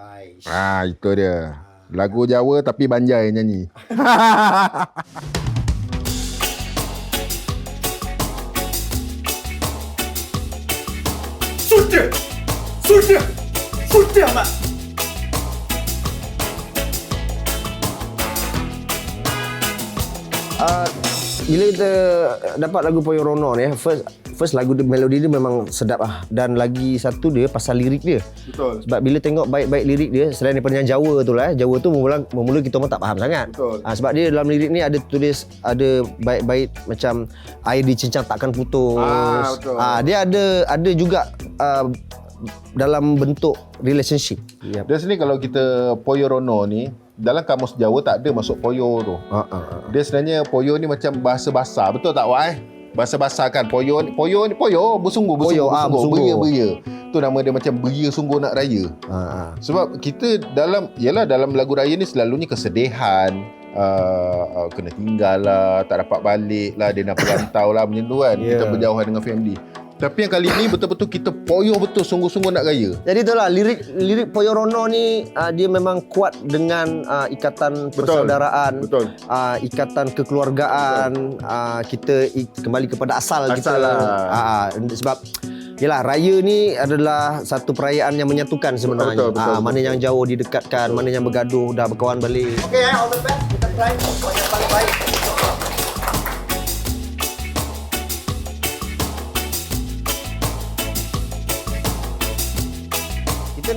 Aish. Ah, itu dia. Lagu Jawa tapi Banjar yang nyanyi. Sudah! Sudah! Sudah, Mak! Uh, bila kita dapat lagu Poyo Rono ni, first first lagu dia, melodi dia memang sedap lah. Dan lagi satu dia pasal lirik dia. Betul. Sebab bila tengok baik-baik lirik dia, selain daripada yang Jawa tu lah, eh, Jawa tu mula, mula kita orang tak faham sangat. Betul. Ah, sebab dia dalam lirik ni ada tulis, ada baik-baik macam air dicincang takkan putus. Ah, betul. Ah, dia ada ada juga uh, dalam bentuk relationship. Yep. Dia sini kalau kita Poyo Rono ni, dalam kamus Jawa tak ada masuk Poyo tu. Ah, ah, ah. Dia sebenarnya Poyo ni macam bahasa basah. Betul tak Wak eh? Bahasa basah kan. Poyo ni, Poyo ni, Poyo bersungguh, bersungguh, Poyo, ah, bersungguh. Beria, beria. Tu nama dia macam beria sungguh nak raya. Ah, ah. Sebab kita dalam, yalah dalam lagu raya ni selalunya kesedihan, uh, uh, kena tinggal lah, tak dapat balik lah, dia nak perantau lah macam tu kan. Ya. Kita berjauhan dengan family. Tapi yang kali ni betul-betul kita poyo betul sungguh-sungguh nak raya. Jadi itulah lirik lirik Poyo Rono ni uh, dia memang kuat dengan uh, ikatan Betul. persaudaraan, Betul. uh, ikatan kekeluargaan, uh, kita i- kembali kepada asal, Asal kita. lah. Uh, sebab Yelah, raya ni adalah satu perayaan yang menyatukan sebenarnya. Betul, betul, Ah, betul. mana yang jauh didekatkan, mana yang bergaduh dah berkawan balik. Okay, eh, all the best. Kita try buat yang paling baik.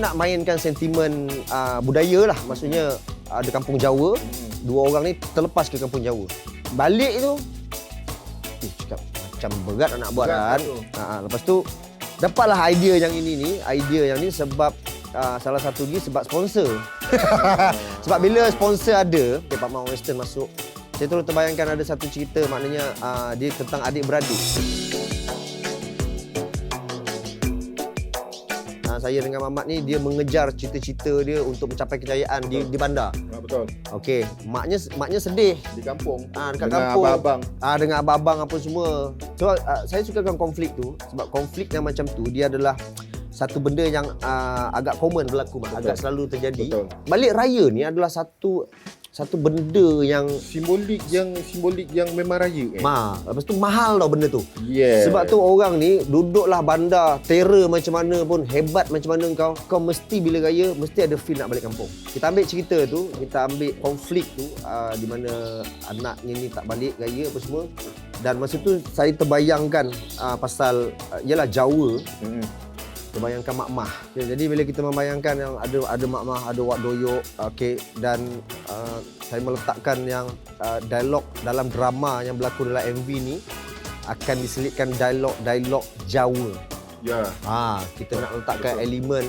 Nak mainkan sentimen uh, budaya lah. Maksudnya ada kampung Jawa, dua orang ni terlepas ke kampung Jawa. Balik tu, eh, cakap macam berat nak buat kan. Ha, lepas tu, dapatlah idea yang ini ni. Idea yang ni sebab uh, salah satu lagi sebab sponsor. sebab bila sponsor ada, okay, Pak Mak Western masuk, saya terus terbayangkan ada satu cerita maknanya uh, dia tentang adik-beradik. Uh, saya dengan Mamat ni dia mengejar cita-cita dia untuk mencapai kejayaan di, di bandar. Ah, betul. Okey, maknya maknya sedih. Di kampung. Ah dekat Dengan kampung. abang-abang. Ah dengan abang-abang apa semua. So uh, saya sukakan konflik tu sebab konflik yang macam tu dia adalah satu benda yang uh, agak common berlaku mak, agak selalu terjadi. Betul. Balik raya ni adalah satu satu benda yang Simbolik yang simbolik yang memang raya eh. ma, lepas tu mahal tau benda tu. Yeah. Sebab tu orang ni duduklah bandar, terror macam mana pun, hebat macam mana kau, kau mesti bila raya mesti ada feel nak balik kampung. Kita ambil cerita tu, kita ambil konflik tu uh, di mana anaknya ni tak balik raya apa semua. Dan masa tu saya terbayangkan uh, pasal uh, yalah Jawa, Hmm. Terbayangkan mak-mah. Okay, jadi bila kita membayangkan yang ada ada mak-mah, ada wak doyok, okey dan uh, saya meletakkan yang uh, dialog dalam drama yang berlaku dalam MV ni akan diselitkan dialog-dialog Jawa. Ya. Ha, kita nak letakkan elemen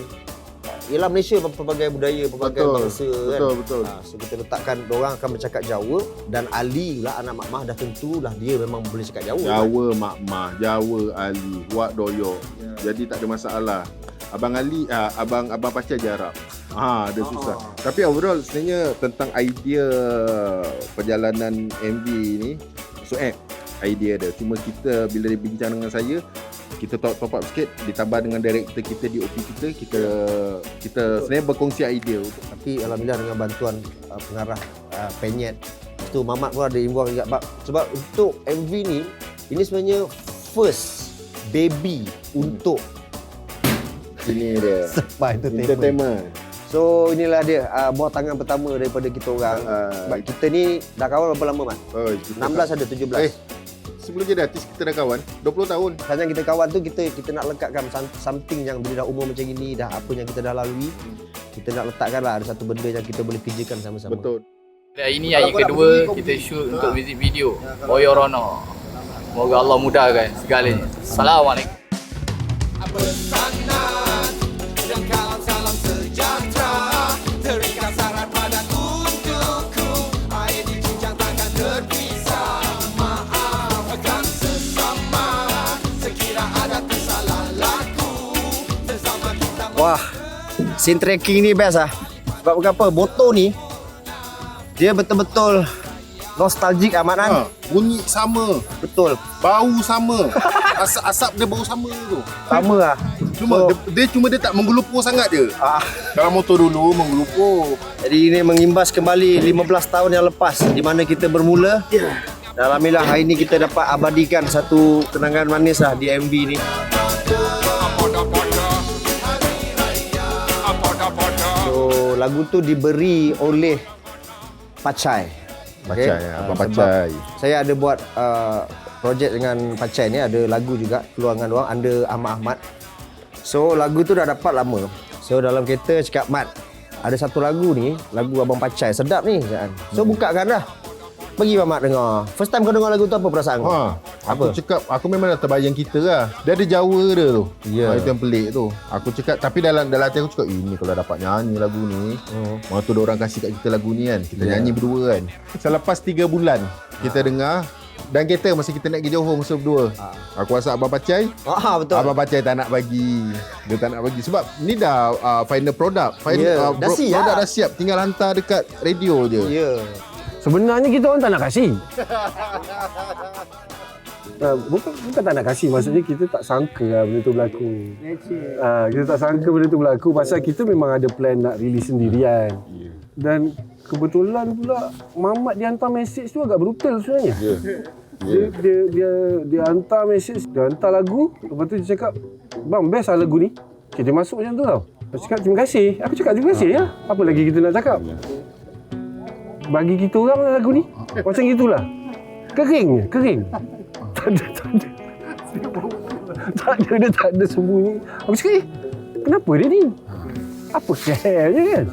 Ialah Malaysia pelbagai budaya, pelbagai Betul. bangsa kan. Betul, betul. Ha, so kita letakkan orang akan bercakap Jawa dan Ali lah anak mak mah dah tentulah dia memang boleh cakap Jawa. kan. Jawa Mak Mah, Jawa Ali, Wak Doyo. Jadi tak ada masalah. Abang Ali, ah, abang abang pacar jarak. Ha, dia susah. Tapi overall sebenarnya tentang idea perjalanan MV ni, so eh idea dia. Cuma kita bila dia bincang dengan saya, kita top, top up sikit ditambah dengan director kita di OP kita, kita kita sebenarnya berkongsi idea. Tapi alhamdulillah dengan bantuan uh, pengarah uh, Penyet tu Mamat pun ada involve juga Bab- Sebab untuk MV ni Ini sebenarnya first baby untuk Ini dia. Sepai Entertainment Entertainment. So inilah dia uh, buah tangan pertama daripada kita orang Ah, Sebab kita ni dah kawan berapa lama Mat? Oh, kita 16 ada 17 Eh, sebelum jadi artis kita dah kawan 20 tahun Sekarang kita kawan tu kita kita nak lekatkan some- something yang bila dah umur macam ini dah apa yang kita dah lalui kita nak letakkan lah ada satu benda yang kita boleh kerjakan sama-sama. betul Dan ini hari kedua kita shoot untuk music video Oyo Rono. Semoga Allah mudahkan segalanya. Assalamualaikum. Wah, scene tracking ni best lah. Sebab kenapa? Motor ni dia betul-betul nostalgic amat kan? ha, bunyi sama Betul. bau sama asap asap dia bau sama tu Sama lah. Cuma So- dia, dia cuma dia tak menggelupur sangat je. Ah. Kalau motor dulu menggelupur. Jadi ini mengimbas kembali 15 tahun yang lepas di mana kita bermula. Dan Alhamdulillah hari ini kita dapat abadikan satu kenangan manis lah di MV ni. Lagu tu diberi oleh Pacai. Pacai, ya, Ah, Abang sebab Pacai. Saya ada buat uh, projek dengan Pacai ni ada lagu juga keluar dengan orang under Ahmad Ahmad. So lagu tu dah dapat lama. So dalam kereta cakap Mat ada satu lagu ni lagu Abang Pacai sedap ni kan. So bukakan dah. Bagi Abang Mat dengar. First time kau dengar lagu tu apa perasaan kau? Ha, Apa? aku cakap aku memang dah terbayang kita lah. Dia ada Jawa dia tu. Ya. Ha, itu yang pelik tu. Aku cakap tapi dalam dalam hati aku cakap ini kalau dapat nyanyi lagu ni. Hmm. Mana tu orang kasih kat kita lagu ni kan. Kita Ya. nyanyi berdua kan. Selepas 3 bulan kita dengar dan kereta masa kita nak pergi Johor masa berdua. Aku rasa Abang Pacai Ah betul. Abang Pacai tak nak bagi Dia tak nak bagi Sebab ni dah uh, final product final, Ya, dah pro- siap. Product dah siap Tinggal hantar dekat radio je Ya. Sebenarnya kita orang tak nak kasih. Uh, bukan, bukan tak nak kasih. Maksudnya kita tak sangka lah benda tu berlaku. Uh, Kita tak sangka benda tu berlaku. Pasal kita memang ada plan nak release sendirian. Dan kebetulan pula Mamat dia hantar mesej tu agak brutal sebenarnya. Dia, dia, dia, dia hantar mesej Dia hantar lagu. Lepas tu dia cakap Bang best lah lagu ni. Okay, Dia masuk macam tu tau. Dia cakap terima kasih. Aku cakap terima kasih ya. Apa lagi kita nak cakap bagi kita orang lagu ni Macam gitulah. Kering je, kering. Tak ada, tak ada. Tak ada, dia tak ada sembunyi Aku cakap eh Kenapa dia ni? Apa je kan?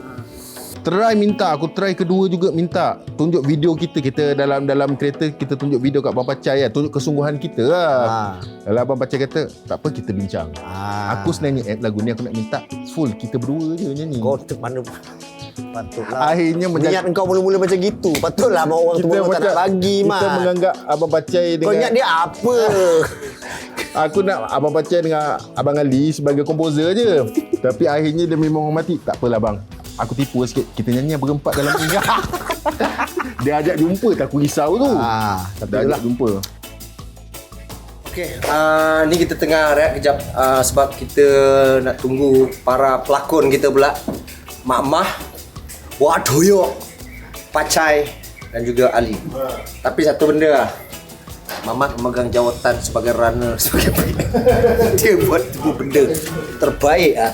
Try minta Aku try kedua juga minta. Tunjuk video kita Kita dalam dalam kereta Kita tunjuk video kat Abang Pacai lah. Tunjuk kesungguhan kita lah. Ah. Kalau Abang Pacai kata Tak apa kita bincang. Ah. Aku sebenarnya eh, lagu ni aku nak minta Full kita berdua je nyanyi Kau tu mana Patutlah Akhirnya menjadi Niat kau mula-mula macam gitu Patutlah mak orang tu tak nak bagi Kita mat menganggap Abang Pacai Kau dengan ingat dia apa? Aku nak Abang Pacai dengan Abang Ali sebagai komposer je. Tapi akhirnya dia memang hormati. Tak apalah bang. Aku tipu sikit. Kita nyanyi berempat dalam ni. dia ajak jumpa tak aku risau tu. ah, Dia tapi ajak itulah. jumpa. Okey, uh, ni kita tengah rehat kejap uh, sebab kita nak tunggu para pelakon kita pula. Mak Mah, Wak Doyok, Pacai dan juga Ali. Tapi satu benda lah. Mamat memegang jawatan sebagai runner sebagai dia buat dua benda terbaik ah.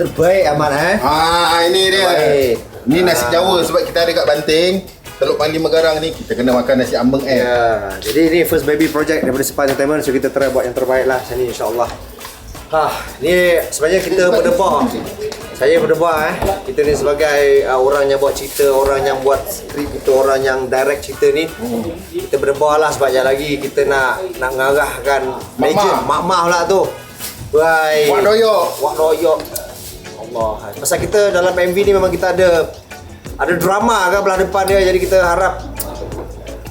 Terbaik Amat eh. Ah ini dia. Baik. Ni nasi Ah. Jawa sebab kita ada kat Banting. Teluk Pandi Megarang ni kita kena makan nasi ambeng eh. Ya, jadi ini first baby project daripada Sepa Entertainment so kita try buat yang terbaik lah sini insyaAllah. Ha, ni sebenarnya kita berdebar. Saya berdebar eh. Kita ni sebagai uh, orang yang buat cerita, orang yang buat skrip kita, orang yang direct cerita ni. Kita berdebar lah sebab sekejap lagi kita nak nak ngarahkan legend Mak Mah pula tu. Baik. Wak Doyok. Wak Doyok. Allah. Pasal kita dalam MV ni memang kita ada ada drama kan belah depan dia jadi kita harap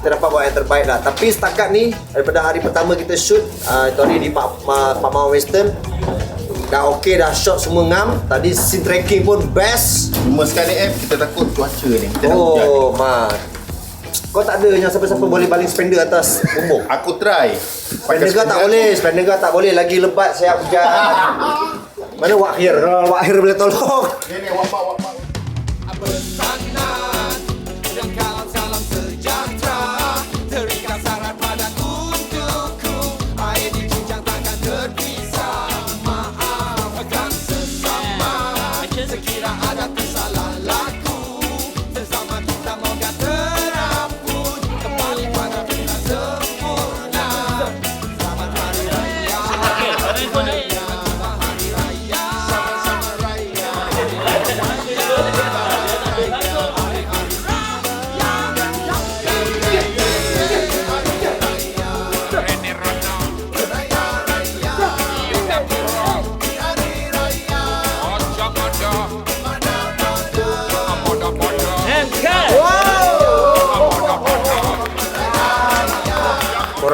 kita dapat buat yang terbaik lah. Tapi setakat ni daripada hari pertama kita shoot uh, itu hari di Pak Pak Mawar Western dah okey dah shot semua ngam. Tadi scene tracking pun best. Cuma sekarang ni eh kita takut cuaca ni. Kita. Oh, mat. Kau tak ada yang siapa-siapa boleh baling spender atas bumbung. Aku try. Spender tak boleh, spender tak boleh lagi lebat saya hujan. Mana Wakhir? Wakhir boleh tolong. Ni ni wapak wapak.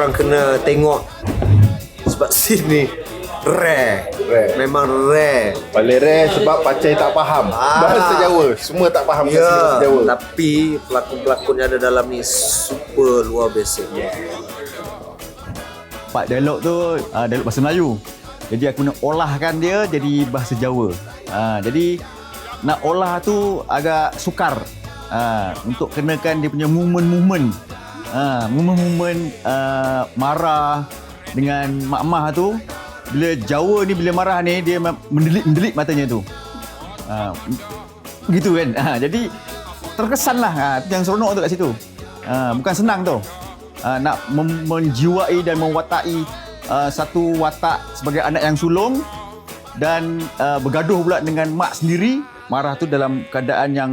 Korang kena tengok sebab sini rare. Rare. Memang rare. Paling rare sebab Pacai tak faham Ah. bahasa Jawa. Semua tak faham bahasa Ya, Jawa. tapi pelakon-pelakon yang ada dalam ni super luar biasa. part dialog tu uh, dialog bahasa Melayu. Jadi aku nak olahkan dia jadi bahasa Jawa. Ha, jadi nak olah tu agak sukar. Ha, untuk kenakan dia punya movement-movement. Ha, movement-movement uh, marah dengan mak-mak tu bila Jawa ni bila marah ni dia mendelik-mendelik matanya tu. Ha, gitu kan. Ha, jadi terkesan lah ha, yang seronok tu kat situ. Ha, bukan senang tu. Ha, nak mem- menjiwai dan mewatai uh, satu watak sebagai anak yang sulung dan uh, bergaduh pula dengan mak sendiri marah tu dalam keadaan yang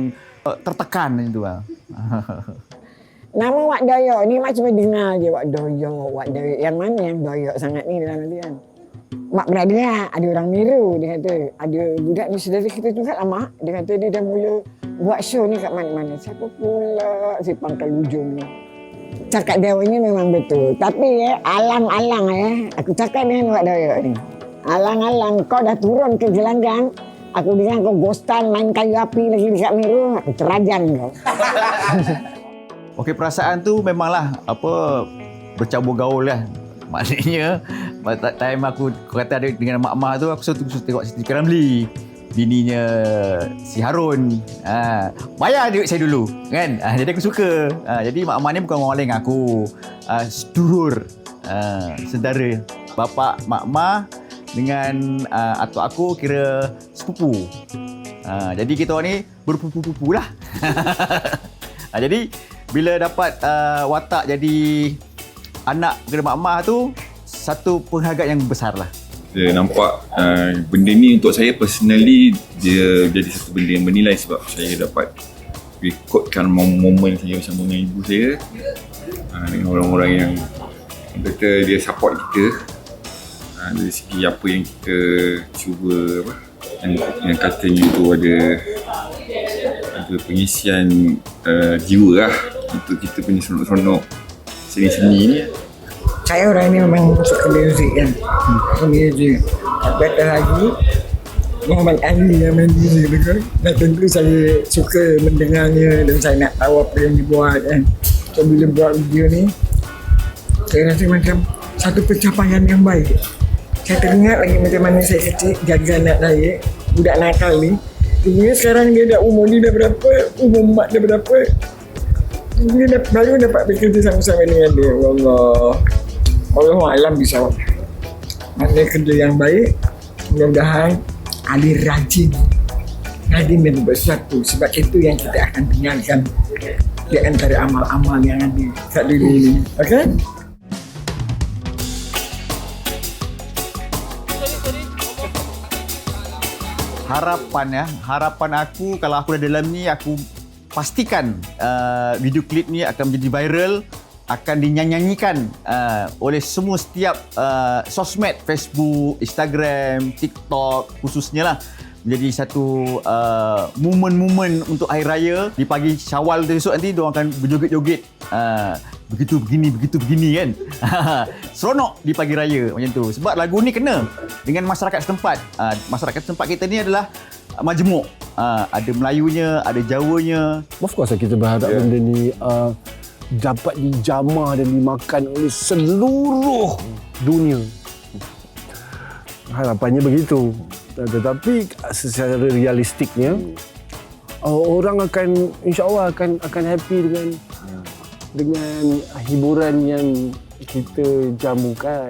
uh, tertekan itu ah. Nama Wak Doyok ni macam dengar je Wak Doyok, Wak Doyok. Yang mana yang Doyok sangat ni dalam dia kan? Mak pernah dengar ada orang miru dia kata. Ada budak ni saudara kita juga lah mak. Dia kata dia dah mula buat show ni kat mana-mana. Siapa pula si pangkal ujung ni? Cakap dia ni memang betul. Tapi eh, alang-alang eh. Aku cakap dengan Wak Doyok ni. Alang-alang kau dah turun ke gelanggang. Aku dengar kau ghostan main kayu api lagi dekat Miru. Aku terajan kau. Okey perasaan tu memanglah apa bercabur gaul lah. Maknanya pada time aku kata ada dengan mak-mak tu aku suka tengok Siti Karamli bininya si Harun. Ha, bayar duit saya dulu kan. Ha, jadi aku suka. Ha, jadi mak-mak ni bukan orang lain aku. Ha, sedulur. Ha, saudara. Bapa mak-mak dengan uh, atuk aku kira sepupu. Ha, jadi kita orang ni berpupu-pupu lah. ha, jadi bila dapat uh, watak jadi anak kepada mak-mak tu satu penghargaan yang besar lah. Saya nampak uh, benda ni untuk saya personally dia jadi satu benda yang bernilai sebab saya dapat rekodkan momen-momen saya bersama dengan ibu saya uh, dengan orang-orang yang kata dia support kita uh, dari segi apa yang kita cuba apa yang, katanya tu ada ada pengisian uh, jiwa lah untuk kita punya seronok-seronok seni-seni ni saya orang ni memang suka muzik kan. Suka muzik. Better lagi, Muhammad Ali yang main muzik tu kan. Dan tentu saya suka mendengarnya dan saya nak tahu apa yang dibuat kan. So bila buat video ni, saya rasa macam satu pencapaian yang baik. Saya teringat lagi macam mana saya kecil jaga anak saya, budak nakal ni. Tiba sekarang dia dah umur ni dah berapa, umur mak dia berapa. Dia dah, baru dapat bekerja sama-sama dengan dia. Allah. Allah Alam bisa Maknanya kerja yang baik Mudah-mudahan Ali rajin Rajin dan sesuatu Sebab itu yang kita akan tinggalkan Di antara amal-amal yang ada Kat dunia ini Okay? Harapan ya. Harapan aku kalau aku ada dalam ni aku pastikan uh, video klip ni akan menjadi viral akan dinyanyikan uh, oleh semua setiap uh, sosmed Facebook, Instagram, TikTok khususnya lah. Menjadi satu uh, momen-momen untuk hari raya. Di pagi Syawal tu esok nanti dia akan berjoget-joget. Uh, begitu begini begitu begini kan seronok di pagi raya macam tu sebab lagu ni kena dengan masyarakat setempat uh, masyarakat setempat kita ni adalah majmuk uh, ada Melayunya ada Jawanya Of course lah kita berharap yeah. benda ni uh, dapat dijamah dan dimakan oleh seluruh dunia. Harapannya begitu. Tetapi secara realistiknya orang akan insya-Allah akan akan happy dengan dengan hiburan yang kita jamukan.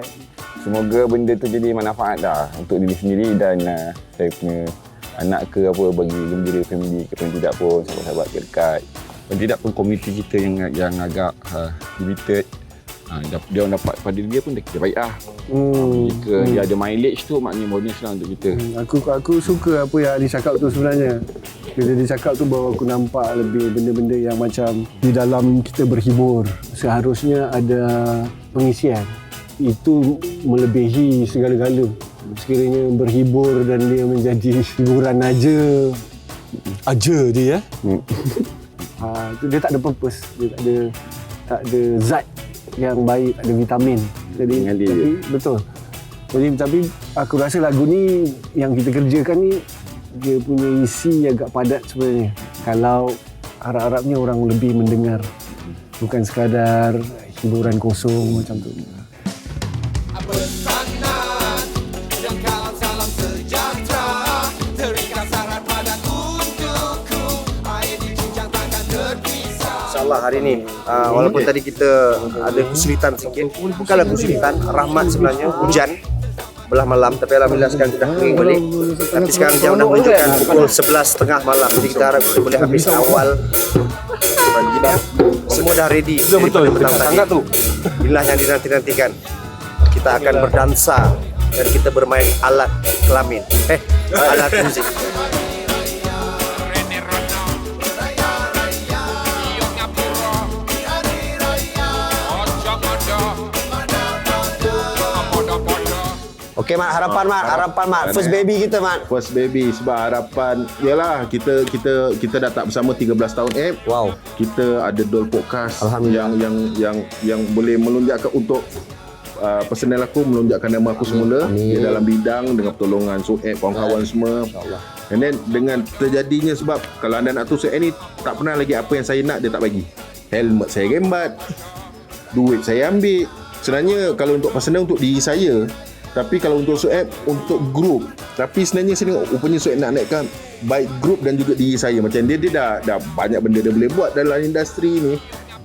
Semoga benda tu jadi manfaat dah untuk diri sendiri dan uh, saya punya anak ke apa bagi gembira family ke paling tidak pun sahabat-sahabat dekat paling tidak pun komuniti kita yang yang agak uh, limited uh, dia orang dapat pada dia pun dah kira baik lah Hmm. jika dia ada mileage tu maknanya bonus lah untuk kita Hmm, Aku aku suka apa yang Ali cakap tu sebenarnya. Bila dia cakap tu baru aku nampak lebih benda-benda yang macam di dalam kita berhibur. Seharusnya ada pengisian. Itu melebihi segala-gala. Sekiranya berhibur dan dia menjadi hiburan aja. Aja dia ya. Hmm. ha, dia tak ada purpose. Dia tak ada tak ada zat yang baik, ada vitamin. Jadi Mengalir tapi, betul. Jadi tapi aku rasa lagu ni yang kita kerjakan ni dia punya isi agak padat sebenarnya. Kalau harap-harapnya orang lebih mendengar bukan sekadar hiburan kosong macam tu. InsyaAllah hari ni. Uh, Walaupun tadi kita ada kesulitan sikit. Bukanlah kesulitan Rahmat sebenarnya. Hujan. Belah malam Tapi Alhamdulillah sekarang sudah kering balik. Tapi sekarang jam dah menunjukkan Pukul 11.30 malam. Jadi kita harap kita boleh habis awal. Semua dah ready. Betul betul. petang tadi. tu. Inilah yang dinanti-nantikan. Kita akan berdansa Dan kita bermain alat kelamin. Eh, alat muzik Okey Mat, harapan Mat, harapan Mat. First baby kita Mat. First baby sebab harapan yalah kita kita kita dah tak bersama 13 tahun eh Wow. kita ada Dol Podcast Alhamdulillah. yang yang yang yang boleh melonjakkan untuk uh, personal aku melonjakkan nama aku semula Amin. di dalam bidang dengan pertolongan Sueb kawan-kawan semua InsyaAllah. and then dengan terjadinya sebab kalau anda nak tahu Sueb ni tak pernah lagi apa yang saya nak dia tak bagi helmet saya rembat duit saya ambil sebenarnya kalau untuk personal untuk diri saya tapi kalau untuk Sueb untuk group. Tapi sebenarnya saya tengok rupanya Sueb nak naikkan baik group dan juga diri saya. Macam dia dia dah dah banyak benda dia boleh buat dalam industri ni.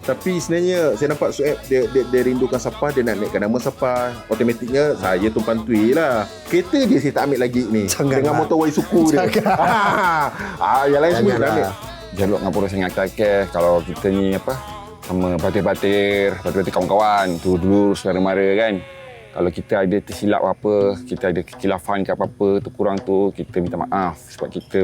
Tapi sebenarnya saya nampak Sueb dia, dia, dia rindukan Sapa dia nak naikkan nama Sapa automatiknya saya tumpan tui lah. Kereta dia saya tak ambil lagi ni. Janganlah. dengan motor Y suku dia. Ah, yang lain semua dah ambil. Jaluk Ngapura sangat kakek kalau kita ni apa? Sama batir-batir, batir-batir kawan-kawan. Tu dulu saudara mara kan. Kalau kita ada tersilap apa, kita ada kekilafan ke apa-apa, tu kurang tu kita minta maaf sebab kita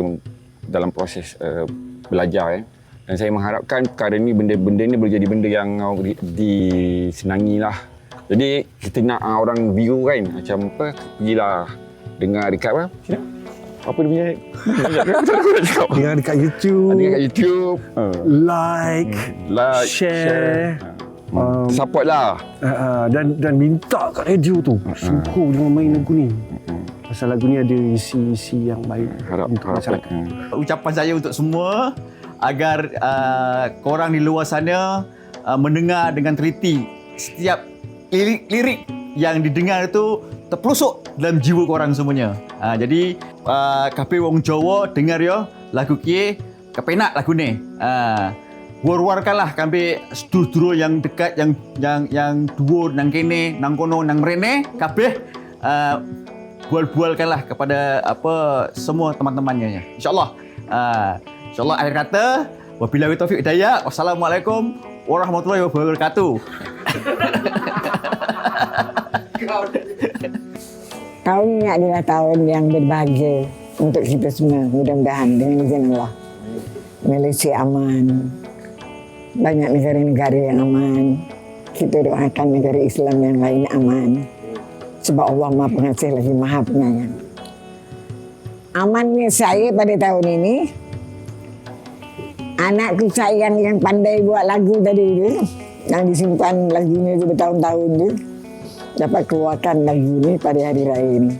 dalam proses uh, belajar kan. Dan saya mengharapkan perkara ni benda-benda ni boleh jadi benda yang uh, di, disenangi lah. Jadi kita nak uh, orang view kan macam apa pergilah dengar dekat apa? Apa dia punya? Dengar dekat YouTube, Ada kat YouTube. Uh, like, like, share, Um, support lah. uh, uh, dan dan minta kat radio tu. Syukur jangan main lagu ni. Pasal lagu ni ada isi-isi yang baik Harap, untuk harap, masyarakat. uh, ucapan saya untuk semua agar uh, korang di luar sana uh, mendengar dengan teliti setiap lirik-lirik yang didengar itu terpelosok dalam jiwa korang semuanya. Uh, jadi uh, kape wong Jawa dengar ya lagu kie kepenak lagu ni. Uh, war-warkanlah kambe sedulur yang dekat yang yang yang dhuwur nang kene nang kono nang mrene kabeh uh, bual-bualkanlah kepada apa semua teman-temannya ya. Insyaallah. Uh, insyaallah akhir kata wabillahi taufik hidayah. Wassalamualaikum warahmatullahi wabarakatuh. Tahun ini adalah tahun yang berbahagia untuk kita semua. Mudah-mudahan dengan izin Allah. Malaysia aman. Banyak negara-negara yang aman. Kita doakan negara Islam yang lain aman. Sebab Allah Maha Pengasih lagi Maha Penyayang. Amannya saya pada tahun ini, anakku sayang yang pandai buat lagu tadi tu, yang disimpan lagunya tu bertahun-tahun tu, dapat keluarkan lagu ni pada hari raya ini.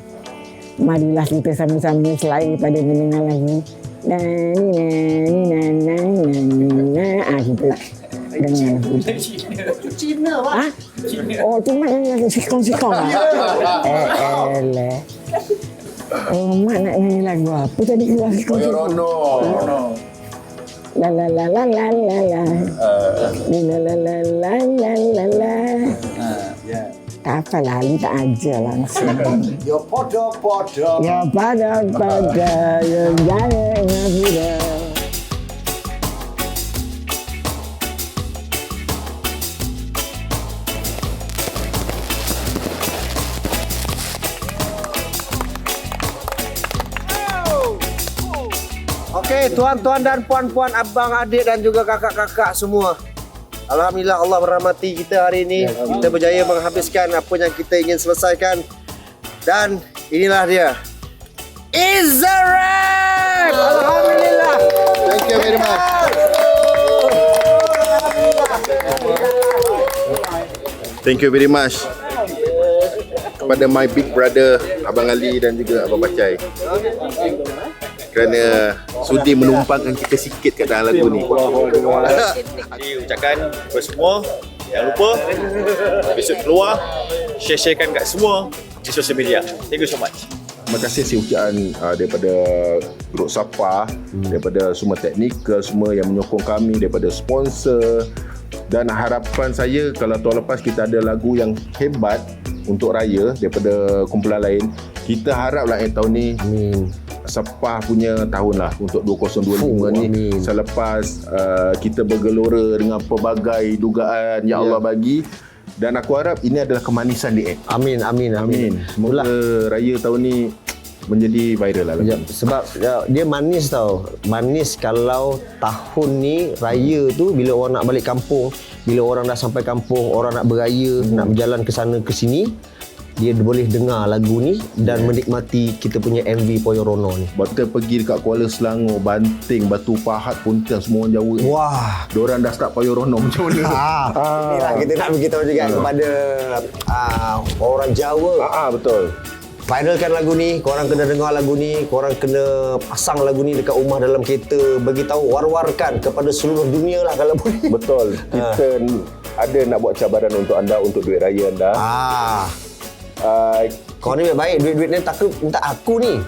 Marilah kita sama-sama selain pada mendengar lagu. นะนี่นะนี่นะนะนะนะอะคือยังไงจีนเนอร์วะอะโอ้จุ๊บมันยังสิกองสิกองอะเออเออแหละเออมันยังไงล่ะกว่าปุ๊บจะได้คือสิกองสิกองลาลาลาลาลาลาลาลาลาลาลาลา Ali tak ajar langsung. Yo podo-podo. Ya pada pada yang jaya ngapura. Okey, tuan-tuan dan puan-puan, abang, adik dan juga kakak-kakak semua. Alhamdulillah Allah merahmati kita hari ini. Kita berjaya menghabiskan apa yang kita ingin selesaikan. Dan inilah dia. Is the rap! Alhamdulillah. thank you very much Thank you very much kepada my big brother Abang Ali dan juga Abang Bacai kerana sudi menumpangkan kita sikit kat dalam lagu ni. Jadi ucapkan kepada semua Jangan lupa Besok keluar Share-sharekan kat semua Di social media Thank you so much terima kasih si ucapkan uh, daripada grup Sapa, hmm. daripada semua teknikal semua yang menyokong kami, daripada sponsor dan harapan saya kalau tahun lepas kita ada lagu yang hebat untuk raya daripada kumpulan lain, kita haraplah eh tahun ni Amin. Sepah punya tahun lah untuk 2025 Fuh, ni amin. selepas uh, kita bergelora dengan pelbagai dugaan yang Ya. Allah bagi dan aku harap ini adalah kemanisan di. Amin, amin, amin. Amin. Semoga raya tahun ni menjadi viral lah. Ya, sebab ya, dia manis tau. Manis kalau tahun ni raya tu bila orang nak balik kampung, bila orang dah sampai kampung, orang nak beraya, hmm. nak berjalan ke sana ke sini, dia boleh dengar lagu ni dan menikmati kita punya MV Poyo Rono ni. Kita pergi dekat Kuala Selangor, Banting, Batu Pahat, Pontian, semua orang Jawa ni. Wah. Diorang dah start Poyo Rono macam mana? Ah, inilah kita nak beritahu juga kepada ah, orang Jawa. Ah, ah, betul. Viralkan lagu ni, korang kena dengar lagu ni, korang kena pasang lagu ni dekat rumah dalam kereta, bagi tahu war-warkan kepada seluruh dunia lah kalau boleh. Betul. Kita ada nak buat cabaran untuk anda untuk duit raya anda. Ah, Uh, kau ni baik duit-duit ni tak minta aku ni.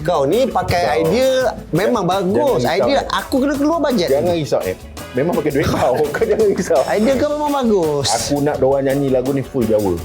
Kau ni pakai idea memang bagus. Jangan risau, Idea aku kena keluar bajet. jangan risau eh. Memang pakai duit kau. Kau jangan risau. Idea kau memang bagus. Aku nak diorang nyanyi lagu ni full Jawa.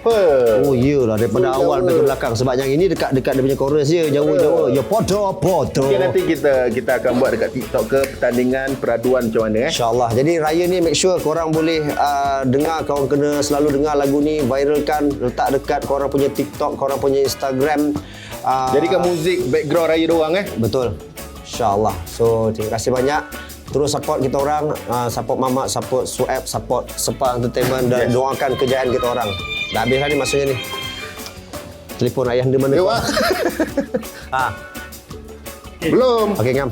Apa? Oh iyalah daripada Full awal Jawa. sampai ke belakang sebab yang ini dekat dekat dia punya chorus je Jawa-Jawa. Ya podo podo. Okay, nanti kita kita akan buat dekat TikTok ke pertandingan peraduan macam mana eh. InsyaAllah. Jadi raya ni make sure korang boleh uh, dengar, korang kena selalu dengar lagu ni, viralkan, letak dekat korang punya TikTok, korang punya Instagram. Uh, Jadikan muzik background raya doang eh. Betul. InsyaAllah. So, terima kasih banyak. Terus support kita orang, uh, support Mamat, support Sueb, support Sepa Entertainment dan Yes. doakan kejayaan kita orang. Dah habis dah ni maksudnya ni. Telefon ayah anda mana? Ah, Belum. okey ngam.